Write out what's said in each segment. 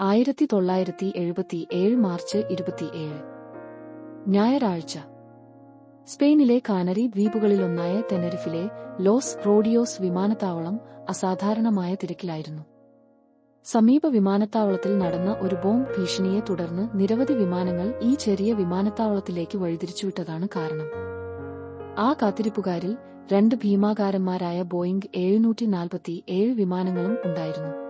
ആയിരത്തി തൊള്ളായിരത്തി എഴുപത്തി ഏഴ് മാർച്ച് ഇരുപത്തിയേഴ്. ഞായറാഴ്ച. സ്പെയിനിലെ കാനറി ദ്വീപുകളിലൊന്നായ തെനരിഫിലെ ലോസ് റോഡിയോസ് വിമാനത്താവളം അസാധാരണമായ തിരക്കിലായിരുന്നു. സമീപ വിമാനത്താവളത്തിൽ നടന്ന ഒരു ബോംബ് ഭീഷണിയെ തുടർന്ന് നിരവധി വിമാനങ്ങൾ ഈ ചെറിയ വിമാനത്താവളത്തിലേക്ക് വഴിതിരിച്ചുവിട്ടതാണ് കാരണം. ആ കാത്തിരിപ്പുകാരിൽ രണ്ട് ഭീമാകാരന്മാരായ ബോയിംഗ് എഴുന്നൂറ്റി നാൽപ്പത്തി ഏഴ് വിമാനങ്ങളും ഉണ്ടായിരുന്നു.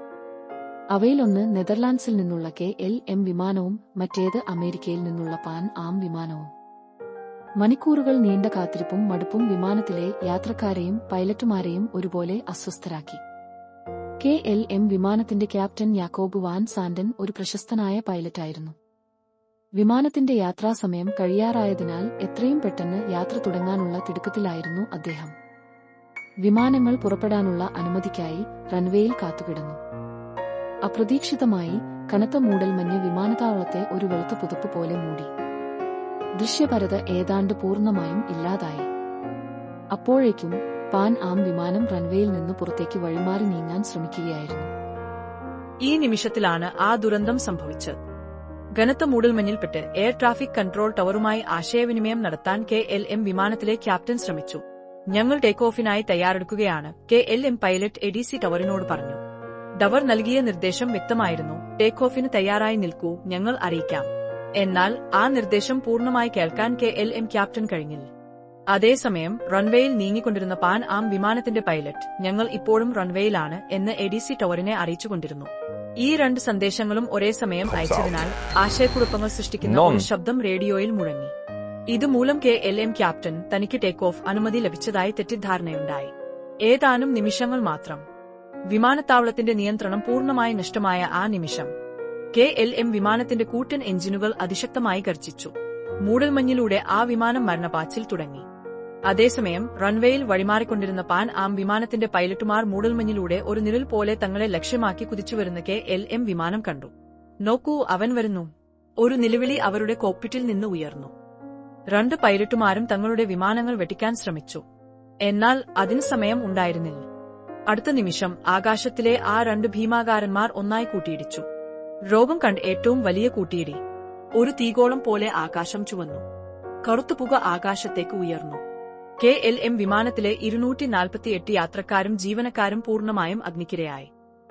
അവയിലൊന്ന് നെതർലാൻഡ്സിൽ നിന്നുള്ള കെ എൽ എം വിമാനവും മറ്റേത് അമേരിക്കയിൽ നിന്നുള്ള പാൻ ആം വിമാനവും. മണിക്കൂറുകൾ നീണ്ട കാത്തിരിപ്പും മടുപ്പും വിമാനത്തിലെ യാത്രക്കാരെയും പൈലറ്റുമാരെയും ഒരുപോലെ അസ്വസ്ഥരാക്കി. കെ എൽ എം വിമാനത്തിന്റെ ക്യാപ്റ്റൻ യാക്കോബ് വാൻ സാൻഡൻ ഒരു പ്രശസ്തനായ പൈലറ്റായിരുന്നു. വിമാനത്തിന്റെ യാത്രാസമയം കഴിയാറായതിനാൽ എത്രയും പെട്ടെന്ന് യാത്ര തുടങ്ങാനുള്ള തിടുക്കത്തിലായിരുന്നു അദ്ദേഹം. വിമാനങ്ങൾ പുറപ്പെടാനുള്ള അനുമതിക്കായി റൺവേയിൽ കാത്തുകിടന്നു. അപ്രതീക്ഷിതമായി കനത്ത മൂടൽ മഞ്ഞ് വിമാനത്താവളത്തെ ഒരു വെളുത്ത പുതപ്പ് പോലെ മൂടി. ദൃശ്യപരത ഏതാണ്ട് പൂർണമായും ഇല്ലാതായി. അപ്പോഴേക്കും പാൻ ആം വിമാനം റൺവേയിൽ നിന്ന് പുറത്തേക്ക് വഴിമാറി നീങ്ങാൻ ശ്രമിക്കുകയായിരുന്നു. ഈ നിമിഷത്തിലാണ് ആ ദുരന്തം സംഭവിച്ചത്. ഘനത്ത മൂടൽമഞ്ഞിൽപ്പെട്ട് എയർ ട്രാഫിക് കൺട്രോൾ ടവറുമായി ആശയവിനിമയം നടത്താൻ കെ എൽ എം വിമാനത്തിലെ ക്യാപ്റ്റൻ ശ്രമിച്ചു. ഞങ്ങൾ ടേക്ക് ഓഫിനായി തയ്യാറെടുക്കുകയാണ് K L M pilot A D C ടവറിനോട് പറഞ്ഞു. ടവർ നൽകിയ നിർദ്ദേശം വ്യക്തമായിരുന്നു. ടേക്ക് ഓഫിന് തയ്യാറായി നിൽക്കൂ. ഞങ്ങൾ അറിയിക്കാം. എന്നാൽ ആ നിർദ്ദേശം പൂർണമായി കേൾക്കാൻ കെ എൽ എം ക്യാപ്റ്റൻ കഴിഞ്ഞില്ല. അതേസമയം റൺവേയിൽ നീങ്ങിക്കൊണ്ടിരുന്ന പാൻ ആം വിമാനത്തിന്റെ പൈലറ്റ് ഞങ്ങൾ ഇപ്പോഴും റൺവേയിലാണ് എന്ന് എ ഡി സി ടവറിനെ അറിയിച്ചുകൊണ്ടിരുന്നു. ഈ രണ്ട് സന്ദേശങ്ങളും ഒരേ സമയം അയച്ചതിനാൽ ആശയക്കുഴപ്പങ്ങൾ സൃഷ്ടിക്കുന്ന ഒരു ശബ്ദം റേഡിയോയിൽ മുഴങ്ങി. ഇതുമൂലം കെ എൽ എം ക്യാപ്റ്റൻ തനിക്ക് ടേക്ക് ഓഫ് അനുമതി ലഭിച്ചതായി തെറ്റിദ്ധാരണയുണ്ടായി. ഏതാനും നിമിഷങ്ങൾ മാത്രം. വിമാനത്താവളത്തിന്റെ നിയന്ത്രണം പൂർണമായി നഷ്ടമായ ആ നിമിഷം. കെ എൽ എം വിമാനത്തിന്റെ കൂറ്റൻ എഞ്ചിനുകൾ അതിശക്തമായി ഗർജിച്ചു. മൂടൽമഞ്ഞിലൂടെ ആ വിമാനം മരണപാച്ചിൽ തുടങ്ങി. അതേസമയം റൺവേയിൽ വഴിമാറിക്കൊണ്ടിരുന്ന പാൻ ആം വിമാനത്തിന്റെ പൈലറ്റുമാർ മൂടൽമഞ്ഞിലൂടെ ഒരു നിഴൽ പോലെ തങ്ങളെ ലക്ഷ്യമാക്കി കുതിച്ചുവരുന്ന കെ എൽ എം വിമാനം കണ്ടു. നോക്കൂ അവൻ വരുന്നു. ഒരു നിലവിളി അവരുടെ കോപ്പിറ്റിൽ നിന്ന് ഉയർന്നു. രണ്ട് പൈലറ്റുമാരും തങ്ങളുടെ വിമാനങ്ങൾ വെട്ടിക്കാൻ ശ്രമിച്ചു. എന്നാൽ അതിന് സമയം ഉണ്ടായിരുന്നില്ല. അടുത്ത നിമിഷം ആകാശത്തിലെ ആ രണ്ട് ഭീമാകാരന്മാർ ഒന്നായി കൂട്ടിയിടിച്ചു. രോഗം കണ്ട് ഏറ്റവും വലിയ കൂട്ടിയിടി. ഒരു തീകോളം പോലെ ആകാശം ചുവന്നു. കറുത്തുപുക ആകാശത്തേക്ക് ഉയർന്നു. കെ എൽ എം വിമാനത്തിലെ ഇരുന്നൂറ്റി നാൽപ്പത്തിയെട്ട് യാത്രക്കാരും ജീവനക്കാരും പൂർണമായും അഗ്നിക്കിരയായി.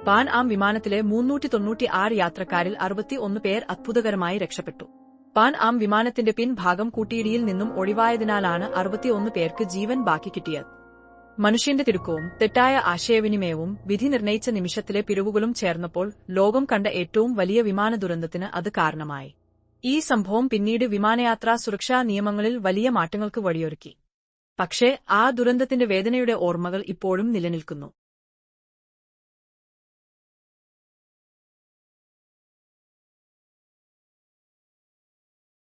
പാൻ ആം വിമാനത്തിലെ മുന്നൂറ്റി തൊണ്ണൂറ്റി ആറ് യാത്രക്കാരിൽ അറുപത്തി ഒന്ന് പേർ അത്ഭുതകരമായി രക്ഷപ്പെട്ടു. പാൻ ആം വിമാനത്തിന്റെ പിൻഭാഗം കൂട്ടിയിടിയിൽ നിന്നും ഒഴിവായതിനാലാണ് അറുപത്തിയൊന്ന് പേർക്ക് ജീവൻ ബാക്കി കിട്ടിയത്. മനുഷ്യന്റെ തിടുക്കവും തെറ്റായ ആശയവിനിമയവും വിധി നിർണയിച്ച നിമിഷത്തിലെ പിരിവുകളും ചേർന്നപ്പോൾ ലോകം കണ്ട ഏറ്റവും വലിയ വിമാന ദുരന്തത്തിന് അത് കാരണമായി. ഈ സംഭവം പിന്നീട് വിമാനയാത്രാ സുരക്ഷാ നിയമങ്ങളിൽ വലിയ മാറ്റങ്ങൾക്ക് വഴിയൊരുക്കി. പക്ഷേ ആ ദുരന്തത്തിന്റെ വേദനയുടെ ഓർമ്മകൾ ഇപ്പോഴും നിലനിൽക്കുന്നു.